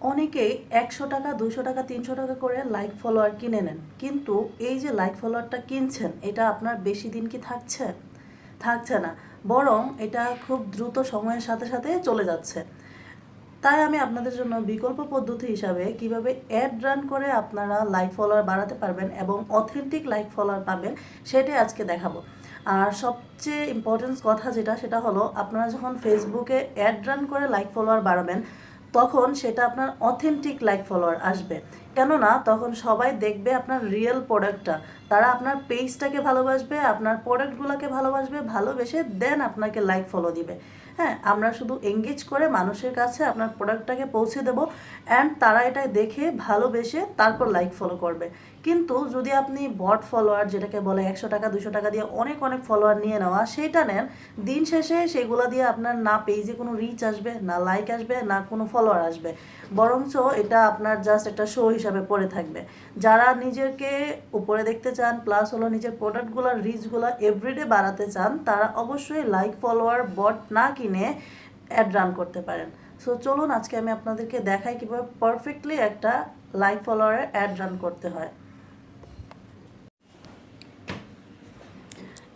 অনেকেই একশো টাকা দুশো টাকা, তিনশো টাকা করে লাইক ফলোয়ার কিনে নেন। কিন্তু এই যে লাইক ফলোয়ারটা কিনছেন, এটা আপনার বেশি দিন কি থাকছে? থাকছে না। বরং এটা খুব দ্রুত সময়ের সাথে সাথে চলে যাচ্ছে। তাই আমি আপনাদের জন্য বিকল্প পদ্ধতি হিসাবে কীভাবে অ্যাড রান করে আপনারা লাইক ফলোয়ার বাড়াতে পারবেন এবং অথেন্টিক লাইক ফলোয়ার পাবেন, সেটাই আজকে দেখাবো। আর সবচেয়ে ইম্পর্টেন্স কথা যেটা, সেটা হলো আপনারা যখন ফেসবুকে অ্যাড রান করে লাইক ফলোয়ার বাড়াবেন তখন সেটা আপনার অথেন্টিক লাইক ফলোয়ার আসবে। কেননা তখন সবাই দেখবে আপনার রিয়েল প্রোডাক্টটা তারা আপনার পেজটাকে ভালোবাসবে, আপনার প্রোডাক্টগুলোকে ভালোবাসবে, ভালোবেসে দেন আপনাকে লাইক ফলো দিবে। হ্যাঁ আমরা শুধু এঙ্গেজ করে মানুষের কাছে আপনার প্রোডাক্টটাকে পৌঁছে দেব। অ্যান্ড তারা এটা দেখে, ভালোবেসে তারপর লাইক ফলো করবে। কিন্তু যদি আপনি বট ফলোয়ার যেটাকে বলে একশো টাকা, দুশো টাকা দিয়ে অনেক অনেক ফলোয়ার নিয়ে নেওয়া, সেটা নেন। দিন শেষে সেগুলো দিয়ে আপনার না পেজে কোনো রিচ আসবে, না লাইক আসবে, না কোনো ফলোয়ার আসবে। বরঞ্চ এটা আপনার জাস্ট একটা শো হিসাবে পড়ে থাকবে। যারা নিজেকে উপরে দেখতে চান প্লাস হলো নিজের প্রোডাক্টগুলোর রিচগুলো এভরিডে বাড়াতে চান, তারা অবশ্যই লাইক ফলোয়ার বট না কিনে অ্যাড রান করতে পারেন। সো চলুন আজকে আমি আপনাদেরকে দেখাই কীভাবে পারফেক্টলি একটা লাইক ফলোয়ারে অ্যাড রান করতে হয়।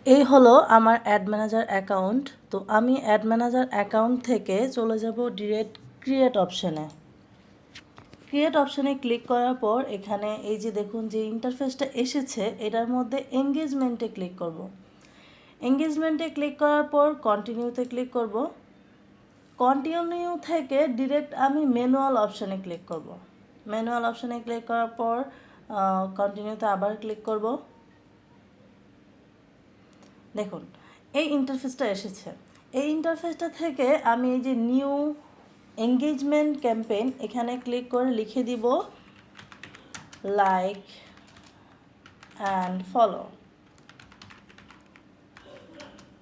এই হলো আমার অ্যাড ম্যানেজার অ্যাকাউন্ট তো আমি অ্যাড ম্যানেজার অ্যাকাউন্ট থেকে চলে যাব ডিরেক্ট ক্রিয়েট অপশানে ক্রিয়েট অপশানে ক্লিক করার পর এখানে এই যে দেখুন যে ইন্টারফেসটা এসেছে, এটার মধ্যে এঙ্গেজমেন্টে ক্লিক করব। এঙ্গেজমেন্টে ক্লিক করার পর কন্টিনিউতে ক্লিক করব কন্টিনিউ থেকে ডিরেক্ট আমি ম্যানুয়াল অপশানে ক্লিক করব। ম্যানুয়াল অপশানে ক্লিক করার পর কন্টিনিউতে আবার ক্লিক করব দেখুন, এই ইন্টারফেসটা এসেছে। এই ইন্টারফেসটা থেকে আমি এই যে নিউ এঙ্গেজমেন্ট ক্যাম্পেইন এখানে ক্লিক করে লিখে দিব like and follow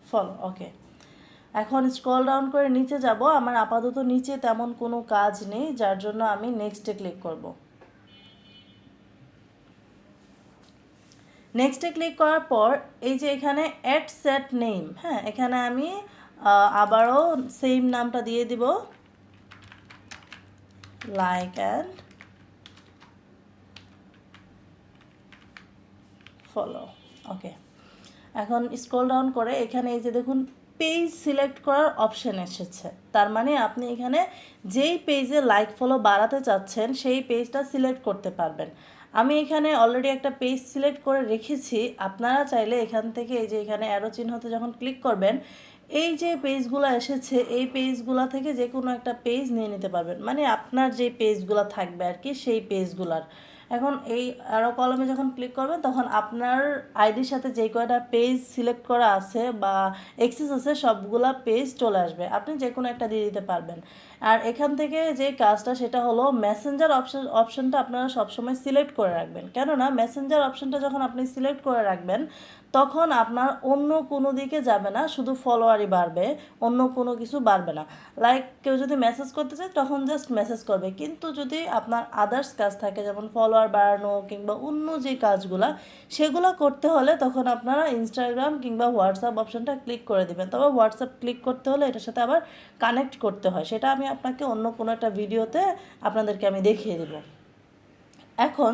follow okay এখন স্ক্রল ডাউন করে নিচে যাব। আমার আপাতত নিচে তেমন কোনো কাজ নেই, যার জন্য আমি নেক্সটে ক্লিক করব। নেক্সটে ক্লিক করার পর, এই যে এখানে অ্যাড সেট নেম হ্যাঁ? এখানে আমি আবারও সেম নামটা দিয়ে দিব। লাইক অ্যান্ড ফলো ওকে এখন স্ক্রল ডাউন করে এখানে এই যে দেখুন পেজ সিলেক্ট করার অপশন এসেছে। তার মানে আপনি এখানে যেই পেজে লাইক ফলো বাড়াতে চাচ্ছেন, সেই পেজটা সিলেক্ট করতে পারবেন। আমি এখানে অলরেডি একটা পেজ সিলেক্ট করে রেখেছি। আপনারা চাইলে এখান থেকে এই যে এখানে অ্যারো চিহ্নতে যখন ক্লিক করবেন, এই যে পেজগুলো এসেছে, এই পেজগুলো থেকে যে কোনো একটা পেজ নিয়ে নিতে পারবেন। মানে আপনার যে পেজগুলো থাকবে আর কি, সেই পেজগুলার এখন এই আরও কলমে যখন ক্লিক করবেন, তখন আপনার আইডির সাথে যে কয়টা পেজ সিলেক্ট করা আছে বা এক্সেস আছে, সবগুলা পেজ চলে আসবে। আপনি যে কোনো একটা দিয়ে দিতে পারবেন। আর এখান থেকে যে কাজটা, সেটা হলো মেসেঞ্জার অপশন অপশনটা আপনারা সবসময় সিলেক্ট করে রাখবেন। কেননা মেসেঞ্জার অপশনটা যখন আপনি সিলেক্ট করে রাখবেন, তখন আপনার অন্য কোনো দিকে যাবে না, শুধু ফলোয়ারই বাড়বে, অন্য কোনো কিছু বাড়বে না। লাইক কেউ যদি মেসেজ করতে চায়, তখন জাস্ট মেসেজ করবে। কিন্তু যদি আপনার আদার্স কাজ থাকে, যেমন ফলোয়ার বাড়ানো কিংবা অন্য যে কাজগুলো, সেগুলো করতে হলে তখন আপনারা ইনস্টাগ্রাম কিংবা হোয়াটসঅ্যাপ অপশনটা ক্লিক করে দেবেন। তবে হোয়াটসঅ্যাপ ক্লিক করতে হলে এটার সাথে আবার কানেক্ট করতে হয়। সেটা আমি আপনাকে অন্য কোনো একটা ভিডিওতে আপনাদেরকে আমি দেখিয়ে দেব। এখন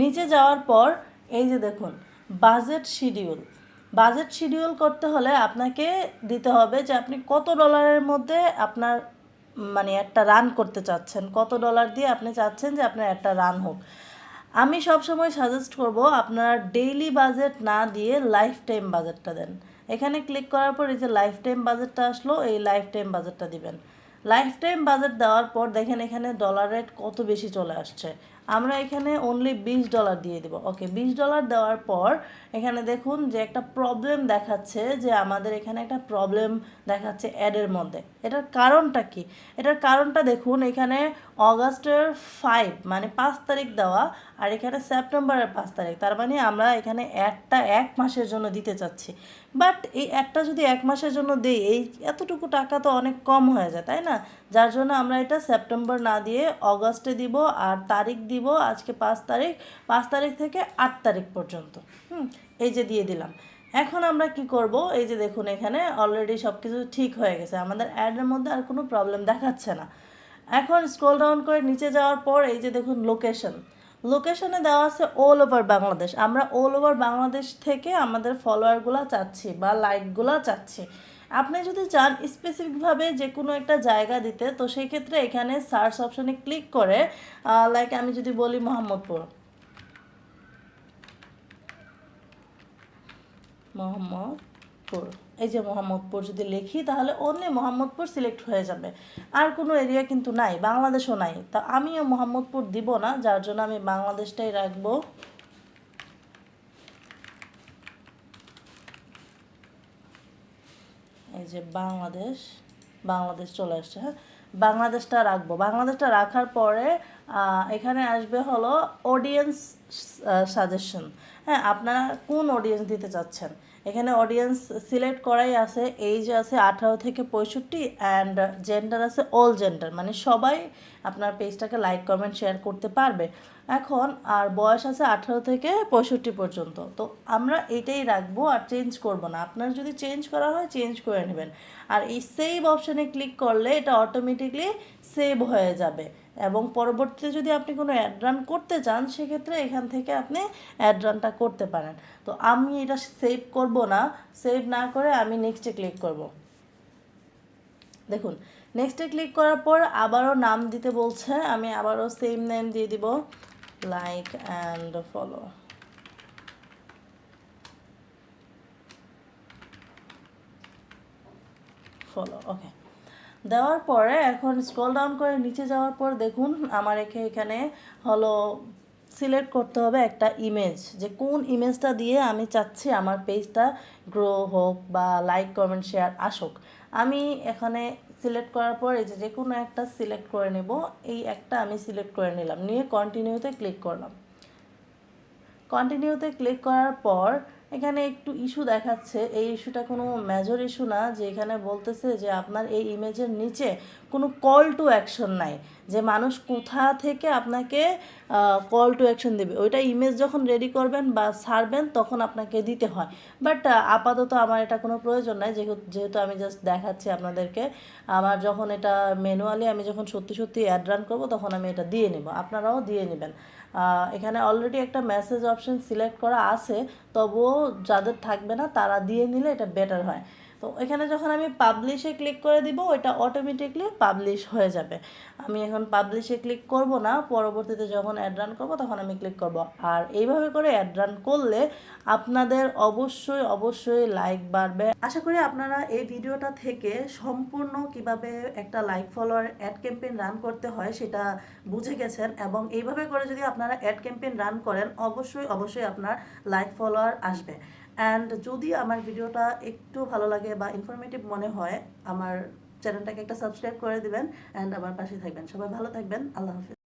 নিচে যাওয়ার পর, এই যে দেখুন বাজেট শিডিউল বাজেট শিডিউল করতে হলে আপনাকে দিতে হবে যে আপনি কত ডলারের মধ্যে আপনার মানে একটা রান করতে চাচ্ছেন। কত ডলার দিয়ে আপনি চাচ্ছেন যে আপনার একটা রান হোক। আমি সবসময় সাজেস্ট করব আপনারা ডেইলি বাজেট না দিয়ে লাইফ টাইম বাজেটটা দেন। এখানে ক্লিক করার পর এই যে লাইফ টাইম বাজেটটা আসলো, এই লাইফ টাইম বাজেটটা দিবেন। লাইফ টাইম বাজেট দেওয়ার পর দেখেন এখানে ডলার রেট কত বেশি চলে আসছে। আমরা এখানে অনলি বিশ ডলার দিয়ে দিব। ওকে বিশ ডলার দেওয়ার পর এখানে দেখুন যে একটা প্রবলেম দেখাচ্ছে যে আমাদের এখানে একটা প্রবলেম দেখাচ্ছে অ্যাডের মধ্যে। এটার কারণটা কি? এটার কারণটা দেখুন এখানে অগাস্টের ফাইভ মানে পাঁচ তারিখ দেওয়া, আর এখানে সেপ্টেম্বরের পাঁচ তারিখ। তার মানে আমরা এখানে অ্যাডটা এক মাসের জন্য দিতে চাচ্ছি। বাট এই অ্যাডটা যদি এক মাসের জন্য দিই, এই এতটুকু টাকা তো অনেক কম হয়ে যায়, তাই না? যার জন্য আমরা এটা সেপ্টেম্বর না দিয়ে অগাস্টে দিব আর তারিখ দিব আজকে পাঁচ তারিখ পাঁচ তারিখ থেকে আট তারিখ পর্যন্ত। হুম, এই যে দিয়ে দিলাম। এখন আমরা কি করব? এই যে দেখুন এখানে অলরেডি সব কিছু ঠিক হয়ে গেছে। আমাদের অ্যাডের মধ্যে আর কোনো প্রবলেম দেখাচ্ছে না। এখন স্ক্রল ডাউন করে নিচে যাওয়ার পর এই যে দেখুন লোকেশন লোকেশনে দেওয়া আছে অল ওভার বাংলাদেশ আমরা অল ওভার বাংলাদেশ থেকে আমাদের ফলোয়ারগুলো চাচ্ছি বা লাইকগুলো চাচ্ছি। আপনি যদি চান স্পেসিফিকভাবে যে কোনো একটা জায়গা দিতে, তো সেই ক্ষেত্রে এখানে সার্চ অপশানে ক্লিক করে লাইক আমি যদি বলি মোহাম্মদপুর মোহাম্মদপুর এই যে মোহাম্মদপুর যদি লিখি, তাহলে অনলি মোহাম্মদপুর সিলেক্ট হয়ে যাবে। আর কোনো এরিয়া কিন্তু নাই, বাংলাদেশও নাই। তা আমিও মোহাম্মদপুর দিব না, যার জন্য আমি বাংলাদেশটাই রাখব। এই যে বাংলাদেশ বাংলাদেশ চলে আসছে হ্যাঁ? বাংলাদেশটা রাখব। বাংলাদেশটা রাখার পরে এখানে আসবে হলো অডিয়েন্স সাজেশন হ্যাঁ আপনারা কোন অডিয়েন্স দিতে চাচ্ছেন? এখানে অডিয়েন্স সিলেক্ট করাই আছে এইজ আছে আঠারো থেকে পঁয়ষট্টি অ্যান্ড জেন্ডার আছে অল জেন্ডার মানে সবাই আপনার পেজটাকে লাইক কমেন্ট শেয়ার করতে পারবে। এখন আর বয়স আছে আঠারো থেকে পঁয়ষট্টি পর্যন্ত, তো আমরা এটাই রাখব আর চেঞ্জ করব না। আপনার যদি চেঞ্জ করা হয় চেঞ্জ করে নেবেন। আর এই সেভ অপশানে ক্লিক করলে এটা অটোমেটিকলি সেভ হয়ে যাবে। এবং পরবর্তীতে যদি আপনি কোনো অ্যাড রান করতে চান, সেক্ষেত্রে এখান থেকে আপনি অ্যাড রানটা করতে পারেন। তো আমি এটা সেভ করব না। সেভ না করে আমি নেক্সটে ক্লিক করব। দেখুন নেক্সটে ক্লিক করার পর আবারও নাম দিতে বলছে। আমি আবারও সেম নেম দিয়ে দিব like and follow follow okay দেওয়ার পরে এখন স্ক্রল ডাউন করে নিচে যাওয়ার পর দেখুন আমার একে এখানে হলো সিলেক্ট করতে হবে একটা ইমেজ যে কোন ইমেজটা দিয়ে আমি চাচ্ছি আমার পেজটা গ্রো হোক বা লাইক কমেন্ট শেয়ার আসুক। আমি এখানে সিলেক্ট করার পর এই যে যে কোনো একটা সিলেক্ট করে নেব, এই একটা আমি সিলেক্ট করে নিলাম। নিয়ে কন্টিনিউতে ক্লিক করলাম। কন্টিনিউতে ক্লিক করার পর এখানে একটু ইস্যু দেখাচ্ছে। এই ইস্যুটা কোনো মেজর ইস্যু না, যে এখানে বলতেছে যে আপনার এই ইমেজের নিচে কোনো কল টু অ্যাকশন নাই। যে মানুষ কোথা থেকে আপনাকে কল টু অ্যাকশন দেবে। ওইটা ইমেজ যখন রেডি করবেন বা ছাড়বেন তখন আপনাকে দিতে হয়। বাট আপাতত আমার এটা কোনো প্রয়োজন নাই। যেহেতু আমি জাস্ট দেখাচ্ছি আপনাদেরকে, আমার যখন এটা ম্যানুয়ালি আমি যখন সত্যি সত্যি অ্যাড রান করব, তখন আমি এটা দিয়ে নেব। আপনারাও দিয়ে নেবেন। এখানে অলরেডি একটা মেসেজ অপশন সিলেক্ট করা আছে, তবুও যাদের থাকবে না তারা দিয়ে নিলে এটা বেটার হয়। তো এখানে যখন আমি পাবলিশে ক্লিক করে দিব ওটা অটোমেটিকলি পাবলিশ হয়ে যাবে। আমি এখন পাবলিশে ক্লিক করব না, পরবর্তীতে যখন অ্যাড রান করব, তখন আমি ক্লিক করব। আর এইভাবে করে অ্যাড রান করলে আপনাদের অবশ্যই অবশ্যই লাইক বাড়বে। আশা করি আপনারা এই ভিডিওটা থেকে সম্পূর্ণ কীভাবে একটা like follower ad campaign run করতে হয়, সেটা বুঝে গেছেন। এবং এইভাবে করে যদি আপনারা অ্যাড ক্যাম্পেইন রান করেন, অবশ্যই অবশ্যই আপনার লাইক ফলোয়ার আসবে। অ্যান্ড যদি আমার ভিডিওটা একটু ভালো লাগে বা ইনফরমেটিভ মনে হয়, আমার চ্যানেলটাকে একটা সাবস্ক্রাইব করে দিবেন অ্যান্ড আমার পাশে থাকবেন। সবাই ভালো থাকবেন। আল্লাহ হাফিজ।